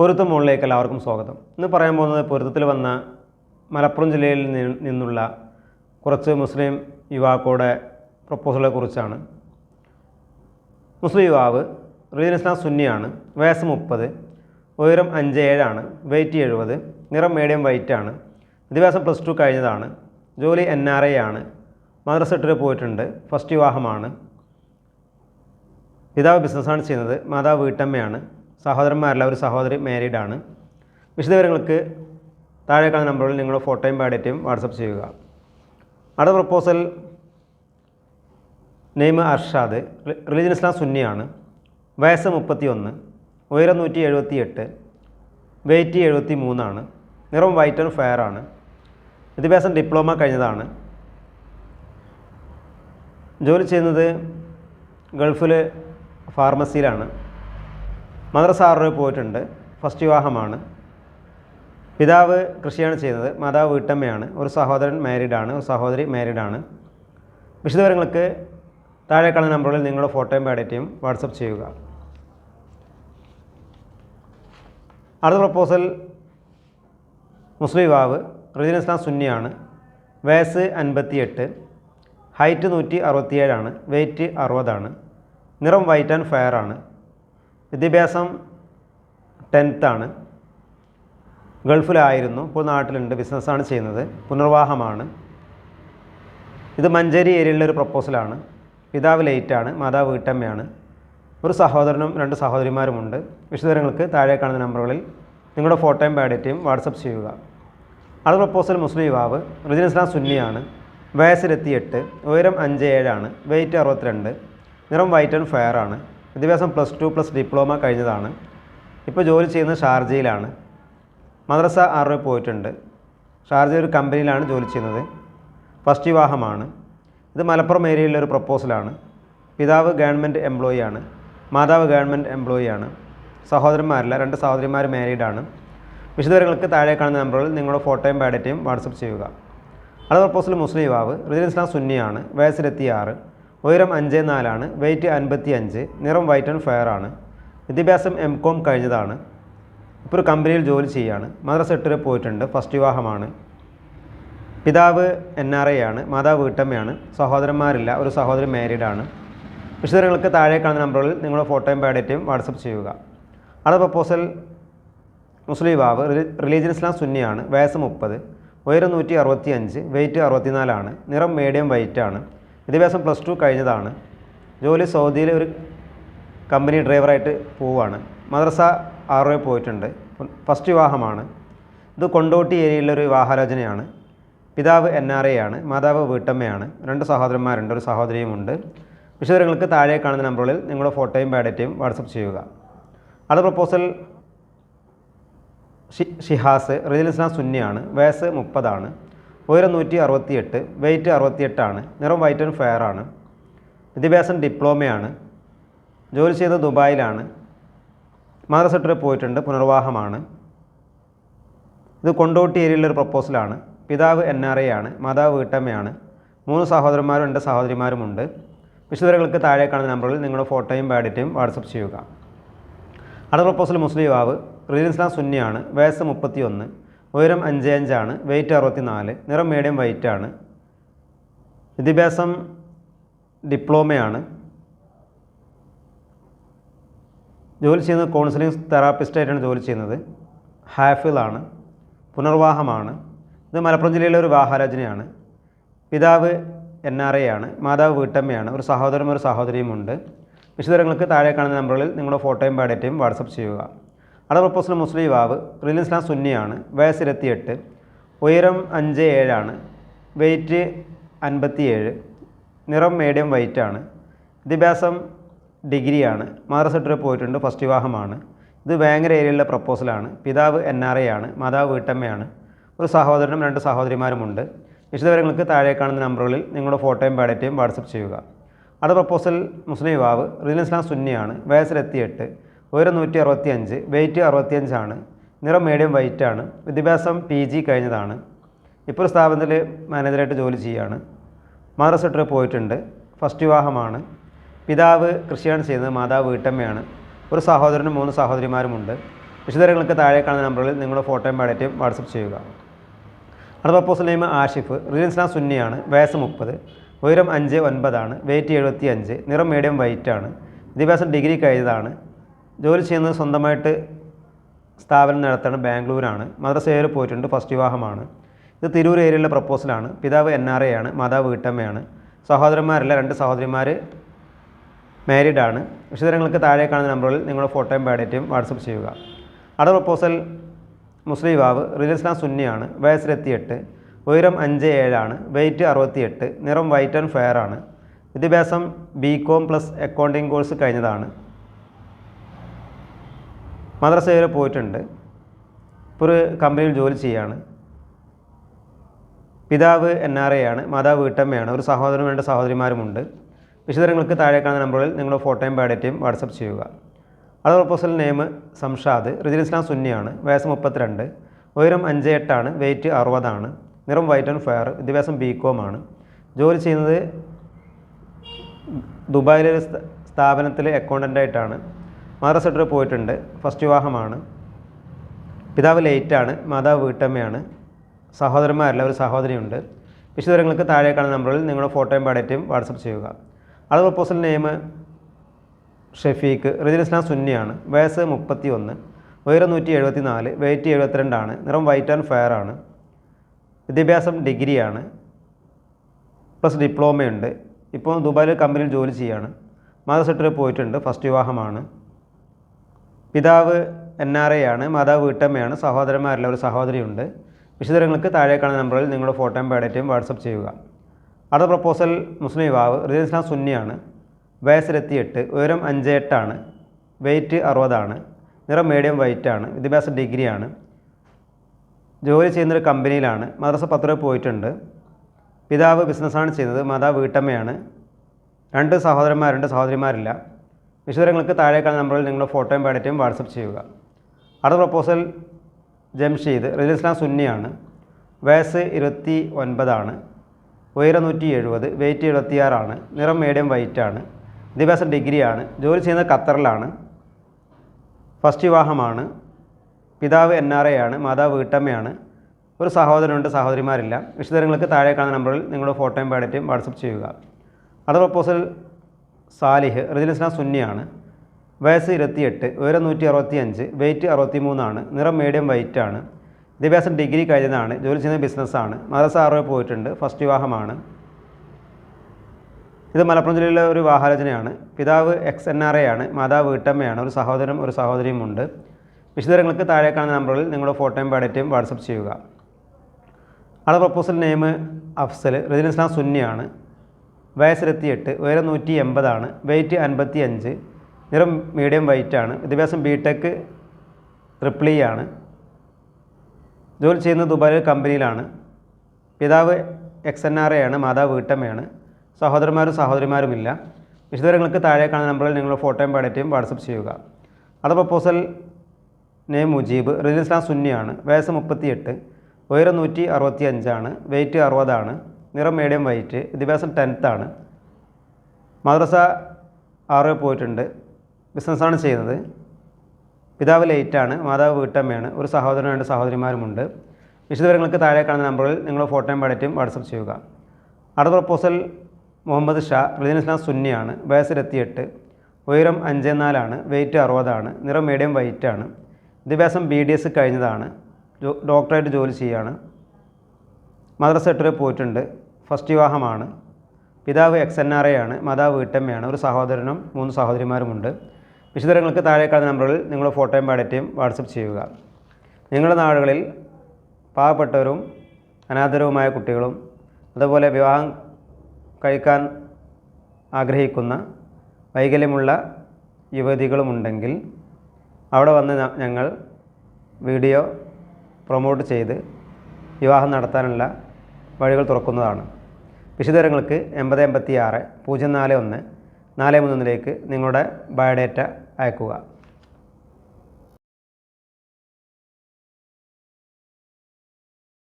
പൊരുത്തം മുകളിലേക്ക് എല്ലാവർക്കും സ്വാഗതം. ഇന്ന് പറയാൻ പോകുന്നത് പൊരുത്തത്തിൽ വന്ന മലപ്പുറം ജില്ലയിൽ നിന്നുള്ള കുറച്ച് മുസ്ലിം യുവാക്കളുടെ പ്രപ്പോസലുകളെ കുറിച്ചാണ്. മുസ്ലിം യുവാവ് റീജൻ ഇസ്ലാം സുന്നിയാണ് വയസ്സ് മുപ്പത് ഉയരം അഞ്ച് ഏഴാണ് വെയിറ്റ് എഴുപത് നിറം മീഡിയം വൈറ്റ് ആണ് വിദ്യാഭ്യാസം പ്ലസ് ടു കഴിഞ്ഞതാണ് ജോലി എൻ ആർ ഐ ആണ് മദ്രസ പോയിട്ടുണ്ട് ഫസ്റ്റ് വിവാഹമാണ്. പിതാവ് ബിസിനസ്സാണ് ചെയ്യുന്നത് മാതാവ് വീട്ടമ്മയാണ്. സഹോദരന്മാരല്ല ഒരു സഹോദരി മാരീഡാണ് വിശദവിവരങ്ങൾക്ക് താഴെ കാണുന്ന നമ്പറിൽ നിങ്ങളുടെ ഫോട്ടോയും ബയോഡേറ്റയും വാട്സപ്പ് ചെയ്യുക. അടുത്ത proposal name Arshad religion Islam സുന്നിയാണ് വയസ്സ് മുപ്പത്തി ഒന്ന് ഉയരം നൂറ്റി എഴുപത്തി എട്ട് വെയ്റ്റ് എഴുപത്തി മൂന്നാണ് നിറം വൈറ്റ് ആൻഡ് ഫെയർ ആണ്. വിദ്യാഭ്യാസം ഡിപ്ലോമ കഴിഞ്ഞതാണ്. ജോലി ചെയ്യുന്നത് ഗൾഫിൽ ഫാർമസിയിലാണ് മദ്രസ പോയിട്ടുണ്ട്. ഫസ്റ്റ് വിവാഹമാണ്. പിതാവ് കൃഷിയാണ് ചെയ്യുന്നത്. മാതാവ് വീട്ടമ്മയാണ്. ഒരു സഹോദരൻ മാരീഡാണ് ഒരു സഹോദരി മാരീഡാണ് വിശദവിവരങ്ങൾക്ക് താഴെ കാണുന്ന നമ്പറുകളിൽ നിങ്ങളുടെ ഫോട്ടോയും ബയോഡേറ്റയും വാട്സപ്പ് ചെയ്യുക. അടുത്ത പ്രപ്പോസൽ മുസ്ലിം യുവാവ് റിജിൻ ഇസ്ലാം സുന്നിയാണ്. വയസ്സ് അൻപത്തിയെട്ട്. ഹൈറ്റ് നൂറ്റി അറുപത്തിയേഴാണ്. വെയ്റ്റ് അറുപതാണ്. നിറം വൈറ്റ് ആൻഡ് ഫെയർ ആണ്. വിദ്യാഭ്യാസം ടെൻത്താണ് ഗൾഫിലായിരുന്നു. ഇപ്പോൾ നാട്ടിലുണ്ട്. ബിസിനസ്സാണ് ചെയ്യുന്നത്. പുനർവാഹമാണ് ഇത് മഞ്ചേരി ഏരിയയിലെ ഒരു പ്രപ്പോസലാണ് പിതാവ് ലേറ്റാണ് മാതാവ് വീട്ടമ്മയാണ്. ഒരു സഹോദരനും രണ്ട് സഹോദരിമാരുമുണ്ട്. വിശദവിവരങ്ങൾക്ക് താഴെ കാണുന്ന നമ്പറുകളിൽ നിങ്ങളുടെ ഫോട്ടോയും ബയോഡേറ്റയും വാട്സപ്പ് ചെയ്യുക. ആൾ പ്രപ്പോസൽ മുസ്ലിം യുവാവ് റിജിൻ ഇസ്ലാം സുന്നിയാണ്. വയസ്സിലെത്തിയെട്ട്. ഉയരം അഞ്ച് ഏഴാണ്. വെയിറ്റ് അറുപത്തിരണ്ട്. നിറം വൈറ്റ് ആൻഡ് ഫെയർ ആണ്. വിദ്യാഭ്യാസം പ്ലസ് ടു പ്ലസ് ഡിപ്ലോമ കഴിഞ്ഞതാണ്. ഇപ്പോൾ ജോലി ചെയ്യുന്നത് ഷാർജയിലാണ്. മദ്രസ ആറ് പോയിട്ടുണ്ട്. ഷാർജ ഒരു കമ്പനിയിലാണ് ജോലി ചെയ്യുന്നത്. ഫസ്റ്റ് വിവാഹമാണ്. ഇത് മലപ്പുറം ഏരിയയിലെ ഒരു പ്രപ്പോസലാണ്. പിതാവ് ഗവൺമെന്റ് എംപ്ലോയി ആണ് മാതാവ് ഗവൺമെന്റ് എംപ്ലോയി ആണ് സഹോദരന്മാരില്ല. രണ്ട് സഹോദരിമാർ മാരീഡാണ്. വിശദവിവരങ്ങൾക്ക് താഴെ കാണുന്ന നമ്പറിൽ നിങ്ങളുടെ ഫോട്ടോയും ബയോഡേറ്റയും വാട്സപ്പ് ചെയ്യുക. അടുത്ത പ്രപ്പോസൽ മുസ്ലിം യുവാവ്. റിജിൻ ഇസ്ലാം സുന്നിയാണ്. വയസ്സിലെത്തി ആറ്. ഉയരം അഞ്ച് നാലാണ് വെയിറ്റ് അൻപത്തി അഞ്ച് നിറം വൈറ്റ് ആൻഡ് ഫെയർ ആണ്. വിദ്യാഭ്യാസം എം കോം കഴിഞ്ഞതാണ്. ഇപ്പോൾ ഒരു കമ്പനിയിൽ ജോലി ചെയ്യുകയാണ് മദ്രസ എട്ട് പോയിട്ടുണ്ട് ഫസ്റ്റ് വിവാഹമാണ്. പിതാവ് എൻ ആർ ഐ ആണ് മാതാവ് വീട്ടമ്മയാണ് സഹോദരന്മാരില്ല ഒരു സഹോദരി മാരീഡാണ് വിശദങ്ങൾക്ക് താഴെ കാണുന്ന നമ്പറുകളിൽ നിങ്ങളുടെ ഫോട്ടോയും ബയോഡേറ്റയും വാട്സപ്പ് ചെയ്യുക. അടുത്ത പ്രപ്പോസൽ മുസ്ലിം യുവാവ് റിലീജിയൻ ഇസ്ലാം സുന്നിയാണ് വയസ്സ് മുപ്പത് ഉയരം നൂറ്റി അറുപത്തി അഞ്ച് വെയിറ്റ് അറുപത്തിനാലാണ് നിറം മീഡിയം വൈറ്റ് ആണ്. വിദ്യാഭ്യാസം പ്ലസ് ടു കഴിഞ്ഞതാണ്. ജോലി സൗദിയിലെ ഒരു കമ്പനി ഡ്രൈവറായിട്ട് പോവുകയാണ്. മദ്രസ ആറോ പോയിട്ടുണ്ട്. ഫസ്റ്റ് വിവാഹമാണ്. ഇത് കൊണ്ടോട്ടി ഏരിയയിലൊരു വിവാഹാലോചനയാണ്. പിതാവ് എൻ ആർ എ ആണ് മാതാവ് വീട്ടമ്മയാണ്. രണ്ട് സഹോദരന്മാരുണ്ട് ഒരു സഹോദരിയുമുണ്ട് വിശദങ്ങൾക്ക് താഴെ കാണുന്ന നമ്പറുകളിൽ നിങ്ങളുടെ ഫോട്ടോയും ബയോഡേറ്റയും വാട്സപ്പ് ചെയ്യുക. അടുത്ത പ്രപ്പോസൽ ഷിഹാസ് റിജിൽ ഇസ്ലാം സുന്നിയാണ്. വയസ്സ് മുപ്പതാണ്. ഉയരം നൂറ്റി അറുപത്തിയെട്ട് വെയിറ്റ് അറുപത്തിയെട്ടാണ് നിറം വൈറ്റ് ആൻഡ് ഫെയർ ആണ് വിദ്യാഭ്യാസം ഡിപ്ലോമയാണ് ജോലി ചെയ്തത് ദുബായിലാണ് മദ്രസ പോയിട്ടുണ്ട് പുനർവാഹമാണ് ഇത് കൊണ്ടോട്ടി ഏരിയയിലൊരു പ്രപ്പോസലാണ് പിതാവ് എൻ ആർ ഐ ആണ് മാതാവ് വീട്ടമ്മയാണ്. മൂന്ന് സഹോദരന്മാരും രണ്ട് സഹോദരിമാരുമുണ്ട്. വിശദവിവരങ്ങൾക്ക് താഴെ കാണുന്ന നമ്പറിൽ നിങ്ങളുടെ ഫോട്ടോയും ബയോഡേറ്റയും വാട്സപ്പ് ചെയ്യുക. അടുത്ത പ്രപ്പോസൽ മുസ്ലിം യുവാവ് റിലീൻസ്ലാം സുന്നിയാണ് വയസ്സ് മുപ്പത്തി ഒന്ന് ഉയരം അഞ്ച് അഞ്ചാണ് വെയിറ്റ് അറുപത്തി നാല് നിറം മീഡിയം വൈറ്റ് ആണ്. വിദ്യാഭ്യാസം ഡിപ്ലോമയാണ് ജോലി ചെയ്യുന്നത് കൗൺസിലിംഗ് തെറാപ്പിസ്റ്റായിട്ടാണ് ജോലി ചെയ്യുന്നത്. ഹാഫിളാണ് പുനർവാഹമാണ് ഇത് മലപ്പുറം ജില്ലയിലെ ഒരു വിവാഹാലോചനയാണ്. പിതാവ് എൻ ആർ എ ആണ്. മാതാവ് വീട്ടമ്മയാണ്. ഒരു സഹോദരനും ഒരു സഹോദരിയുമുണ്ട് വിശദങ്ങൾക്ക് താഴെ കാണുന്ന നമ്പറുകളിൽ നിങ്ങളുടെ ഫോട്ടോയും ബയോഡേറ്റയും വാട്സപ്പ് ചെയ്യുക. അടുത്ത പ്രൊപ്പോസൽ മുസ്ലിം യുവാവ് റിലീൻ ഇസ്ലാം സുന്നിയാണ് വയസ്സ് ഇരുപത്തിയെട്ട് ഉയരം അഞ്ച് ഏഴാണ് വെയിറ്റ് അൻപത്തിയേഴ് നിറം മീഡിയം വൈറ്റ് ആണ് വിദ്യാഭ്യാസം ഡിഗ്രിയാണ് മദ്രസ പോയിട്ടുണ്ട് ഫസ്റ്റ് വിവാഹമാണ് ഇത് വേങ്ങര ഏരിയയിലെ പ്രപ്പോസലാണ് പിതാവ് എൻ ആർ എ ആണ് മാതാവ് വീട്ടമ്മയാണ് ഒരു സഹോദരനും രണ്ട് സഹോദരിമാരുമുണ്ട്. വിശദവിവരങ്ങൾക്ക് താഴെ കാണുന്ന നമ്പറുകളിൽ നിങ്ങളുടെ ഫോട്ടോയും ബയോഡേറ്റയും വാട്സപ്പ് ചെയ്യുക. അടുത്ത പ്രപ്പോസൽ മുസ്ലിം യുവാവ് റിലീൻ ഇസ്ലാം സുന്നിയാണ് വയസ്സിലെത്തിയെട്ട് ഉയരം നൂറ്റി അറുപത്തി അഞ്ച് വെയിറ്റ് അറുപത്തിയഞ്ചാണ് നിറം മീഡിയം വൈറ്റ് ആണ് വിദ്യാഭ്യാസം പി ജി കഴിഞ്ഞതാണ്. ഇപ്പോൾ ഒരു സ്ഥാപനത്തിൽ മാനേജറായിട്ട് ജോലി ചെയ്യുകയാണ് മദ്രസ പോയിട്ടുണ്ട് ഫസ്റ്റ് വിവാഹമാണ്. പിതാവ് കൃഷിയാണ് ചെയ്യുന്നത് മാതാവ് വീട്ടമ്മയാണ്. ഒരു സഹോദരനും മൂന്ന് സഹോദരിമാരുമുണ്ട്. വിശദങ്ങൾക്ക് താഴെ കാണുന്ന നമ്പറിൽ നിങ്ങളുടെ ഫോട്ടോയും ബയോഡേറ്റയും വാട്സപ്പ് ചെയ്യുക. അടുത്ത പ്രപ്പോസൽ നെയിം ആഷിഫ്. റിലയൻസ് നാ സുന്നിയാണ് വയസ്സ് മുപ്പത് ഉയരം അഞ്ച് ഒൻപതാണ് വെയിറ്റ് എഴുപത്തി അഞ്ച് നിറം മീഡിയം വൈറ്റാണ് വിദ്യാഭ്യാസം ഡിഗ്രി കഴിഞ്ഞതാണ്. ജോലി ചെയ്യുന്നത് സ്വന്തമായിട്ട് സ്ഥാപനം നടത്തുന്നത് ബാംഗ്ലൂരാണ്. മദ്രസയിൽ പോയിട്ടുണ്ട് ഫസ്റ്റ് വിവാഹമാണ്. ഇത് തിരൂർ ഏരിയയിലെ പ്രപ്പോസലാണ് പിതാവ് എൻ ആർ എ ആണ് മാതാവ് വീട്ടമ്മയാണ്. സഹോദരന്മാരല്ല രണ്ട് സഹോദരിമാർ മാരീഡ് ആണ്. വിശദങ്ങൾക്ക് താഴെ കാണുന്ന നമ്പറിൽ നിങ്ങളുടെ ഫോട്ടോയും ബയോഡേറ്റയും വാട്സപ്പ് ചെയ്യുക. അടുത്ത പ്രപ്പോസൽ മുസ്ലിം യുവാവ് റിലീസ്ലാം സുന്നിയാണ്. വയസ്സിലെത്തിയെട്ട് ഉയരം അഞ്ച് ഏഴാണ് വെയിറ്റ് അറുപത്തിയെട്ട് നിറം വൈറ്റ് ആൻഡ് ഫെയർ ആണ്. വിദ്യാഭ്യാസം B Com plus accounting course കഴിഞ്ഞതാണ്. മദ്രസയിൽ പോയിട്ടുണ്ട്. ഇപ്പോൾ ഒരു കമ്പനിയിൽ ജോലി ചെയ്യാണ്. പിതാവ് എൻ ആർ എ ആണ് മാതാവ് വീട്ടമ്മയാണ് ഒരു സഹോദരനും രണ്ട് സഹോദരിമാരുമുണ്ട്. വിശദങ്ങൾക്ക് താഴെ കാണുന്ന നമ്പറിൽ നിങ്ങളുടെ ഫോട്ടോയും ബയോഡേറ്റയും വാട്സപ്പ് ചെയ്യുക. അത് പ്രൊപ്പോസൽ നെയിം സംഷാദ് റിജിൽ ഇസ്ലാം സുന്നിയാണ് വയസ്സ് മുപ്പത്തിരണ്ട് ഉയരം അഞ്ച് എട്ടാണ് വെയിറ്റ് അറുപതാണ് നിറം വൈറ്റ് ആൻഡ് ഫയർ വിദ്യാഭ്യാസം ബി കോം ആണ് ജോലി ചെയ്യുന്നത് ദുബായിലെ ഒരു സ്ഥാ- സ്ഥാപനത്തിൽ അക്കൗണ്ടന്റായിട്ടാണ്. മദ്രസ പോയിട്ടുണ്ട്. ഫസ്റ്റ് വിവാഹമാണ്. പിതാവ് ലേറ്റാണ്. മാതാവ് വീട്ടമ്മയാണ്. സഹോദരന്മാരല്ല ഒരു സഹോദരിയുണ്ട്. വിശദങ്ങൾക്ക് താഴെ കാണുന്ന നമ്പറിൽ നിങ്ങളുടെ ഫോട്ടോയും ബയോഡേറ്റയും വാട്സപ്പ് ചെയ്യുക. അത് പ്രപ്പോസൽ നെയിം ഷെഫീഖ് റിജിൽ സുന്നിയാണ്. വയസ്സ് മുപ്പത്തി ഒന്ന് ഉയരം നൂറ്റി എഴുപത്തി നാല് വെയിറ്റ് എഴുപത്തിരണ്ടാണ്. നിറം വൈറ്റ് ആൻഡ് ഫെയർ ആണ്. വിദ്യാഭ്യാസം ഡിഗ്രിയാണ്. പ്ലസ് ഡിപ്ലോമയുണ്ട്. ഇപ്പോൾ ദുബായിൽ കമ്പനിയിൽ ജോലി ചെയ്യാണ്. മാതൃസെക്ടറിൽ പോയിട്ടുണ്ട്. ഫസ്റ്റ് വിവാഹമാണ്. പിതാവ് എൻ ആർ എ ആണ് മാതാവ് വീട്ടമ്മയാണ് സഹോദരന്മാരില്ല ഒരു സഹോദരിയുണ്ട്. വിശദങ്ങൾക്ക് താഴെ കാണുന്ന നമ്പറിൽ നിങ്ങളുടെ ഫോട്ടോയും ബയോഡേറ്റയും വാട്സപ്പ് ചെയ്യുക. അടുത്ത പ്രപ്പോസൽ മുസ്ലിം യുവാവ് റിയൽ ഇസ്ലാം സുന്നിയാണ്. വയസ്സിലെത്തിയെട്ട് ഉയരം അഞ്ച് എട്ടാണ് വെയിറ്റ് അറുപതാണ് നിറം മീഡിയം വൈറ്റാണ് വിദ്യാഭ്യാസം ഡിഗ്രിയാണ്. ജോലി ചെയ്യുന്നൊരു കമ്പനിയിലാണ് മദ്രസ പത്ര പോയിട്ടുണ്ട്. പിതാവ് ബിസിനസ്സാണ് ചെയ്യുന്നത് മാതാവ് വീട്ടമ്മയാണ്. രണ്ട് സഹോദരന്മാരുണ്ട് സഹോദരിമാരില്ല. വിശദങ്ങൾക്ക് കാണുന്ന നമ്പറിൽ നിങ്ങളുടെ ഫോട്ടോയും ബയോഡേറ്റയും വാട്സപ്പ് ചെയ്യുക. അടുത്ത പ്രപ്പോസൽ ജംഷീദ് റിലീസ് ഇസ്ലാം സുന്നിയാണ്. വയസ്സ് ഇരുപത്തി ഒൻപതാണ് ഉയരം നൂറ്റി എഴുപത് വെയിറ്റ് എഴുപത്തിയാറാണ്. നിറം മീഡിയം വൈറ്റ് ആണ്. വിദ്യാഭ്യാസം ഡിഗ്രിയാണ്. ജോലി ചെയ്യുന്നത് ഖത്തറിലാണ്. ഫസ്റ്റ് വിവാഹമാണ്. പിതാവ് എൻ ആർ എ ആണ്. മാതാവ് വീട്ടമ്മയാണ്. ഒരു സഹോദരനുണ്ട് സഹോദരിമാരില്ല. വിശദങ്ങൾക്ക് താഴെ കാണുന്ന നമ്പറിൽ നിങ്ങളുടെ ഫോട്ടോയും ബയോഡേറ്റയും വാട്സപ്പ് ചെയ്യുക. അടുത്ത പ്രപ്പോസൽ സാലിഹ് റിജിൽ ഇസ്ലാം സുന്നിയാണ്. വയസ്സ് ഇരുപത്തിയെട്ട് ഉയരം നൂറ്റി അറുപത്തി അഞ്ച് വെയിറ്റ് അറുപത്തി മൂന്നാണ് നിറം മീഡിയം വൈറ്റ് ആണ്. വിദ്യാഭ്യാസം ഡിഗ്രി കഴിഞ്ഞതാണ് ജോലി ചെയ്യുന്ന ബിസിനസ്സാണ് മദ്രസ ആറോ പോയിട്ടുണ്ട് ഫസ്റ്റ് വിവാഹമാണ്. ഇത് മലപ്പുറം ജില്ലയിലെ ഒരു വിവാഹാലോചനയാണ് പിതാവ് എക്സ് എൻ ആർ എ ആണ് മാതാവ് വീട്ടമ്മയാണ് ഒരു സഹോദരനും ഒരു സഹോദരിയും ഉണ്ട് വിശദങ്ങൾക്ക് താഴെ കാണുന്ന നമ്പറിൽ നിങ്ങളുടെ ഫോട്ടോയും ബയോഡേറ്റയും വാട്സപ്പ് ചെയ്യുക. അടുത്ത പ്രപ്പോസൽ നെയിം അഫ്സൽ റജിൻ ഇസ്ലാം സുന്നിയാണ്. വയസ്സിലെത്തിയെട്ട് ഉയരം നൂറ്റി എൺപതാണ് വെയിറ്റ് അൻപത്തി അഞ്ച് നിറം മീഡിയം വൈറ്റ് ആണ്. വിദ്യാഭ്യാസം ബി ടെക് ട്രിപ്പിൾ ഇ ആണ്. ജോലി ചെയ്യുന്നത് ദുബായിൽ കമ്പനിയിലാണ് പിതാവ് എക്സ് എൻ ആർ എ ആണ് മാതാവ് വീട്ടമ്മയാണ് സഹോദരന്മാരും സഹോദരിമാരുമില്ല വിശദവരങ്ങൾക്ക് താഴെ കാണുന്ന നമ്പറിൽ നിങ്ങൾ ഫോട്ടോയും ബയോഡേറ്റയും വാട്സപ്പ് ചെയ്യുക. അടുത്ത പ്രപ്പോസൽ നെയിം മുജീബ് റിലീസ് ഇസ്ലാം സുന്നിയാണ്. വയസ്സ് മുപ്പത്തിയെട്ട് ഉയരം നൂറ്റി അറുപത്തി അഞ്ചാണ് വെയിറ്റ് അറുപതാണ്. നിറം മീഡിയം വൈറ്റ് വിദ്യാഭ്യാസം ടെൻത്താണ് മദ്രസ ആറ് പോയിട്ടുണ്ട്. ബിസിനസ്സാണ് ചെയ്യുന്നത്. പിതാവ് ലേറ്റാണ് മാതാവ് വീട്ടമ്മയാണ്. ഒരു സഹോദരനും രണ്ട് സഹോദരിമാരുമുണ്ട്. വിശദവിവരങ്ങൾക്ക് താഴെ കാണുന്ന നമ്പറിൽ നിങ്ങൾ ഫോട്ടോയും ബയോഡേറ്റയും വാട്സപ്പ് ചെയ്യുക. അടുത്ത പ്രപ്പോസൽ മുഹമ്മദ് ഷാ റിലീൻ ഇസ്ലാം സുന്നിയാണ് വയസ്സിലെത്തിയെട്ട്. ഉയരം അഞ്ച് നാലാണ്. വെയിറ്റ് അറുപതാണ് നിറം മീഡിയം വൈറ്റ് ആണ്. വിദ്യാഭ്യാസം ബി ഡി എസ് കഴിഞ്ഞതാണ്. ഡോക്ടറായിട്ട് ജോലി ചെയ്യുകയാണ് മദ്രസ എട്ടുവരെ പോയിട്ടുണ്ട്. ഫസ്റ്റ് വിവാഹമാണ്. പിതാവ് എക്സ് എൻ ആർ എ ആണ് മാതാവ് വീട്ടമ്മയാണ് ഒരു സഹോദരനും മൂന്ന് സഹോദരിമാരുമുണ്ട്. വിശദങ്ങൾക്ക് താഴെ കാണുന്ന നമ്പറിൽ നിങ്ങളുടെ ഫോട്ടോയും ബാഡറ്റയും വാട്സപ്പ് ചെയ്യുക. നിങ്ങളുടെ നാടുകളിൽ പാവപ്പെട്ടവരും അനാഥരവുമായ കുട്ടികളും അതുപോലെ വിവാഹം കഴിക്കാൻ ആഗ്രഹിക്കുന്ന വൈകല്യമുള്ള യുവതികളുമുണ്ടെങ്കിൽ അവിടെ വന്ന് ഞങ്ങൾ വീഡിയോ പ്രൊമോട്ട് ചെയ്ത് വിവാഹം നടത്താനുള്ള വഴികൾ തുറക്കുന്നതാണ്. വിശദവിവരങ്ങൾക്ക് എൺപത് എൺപത്തി ആറ് പൂജ്യം നാല് ഒന്ന് നാല് മൂന്നിലേക്ക് നിങ്ങളുടെ ബയോഡേറ്റ അയക്കുക.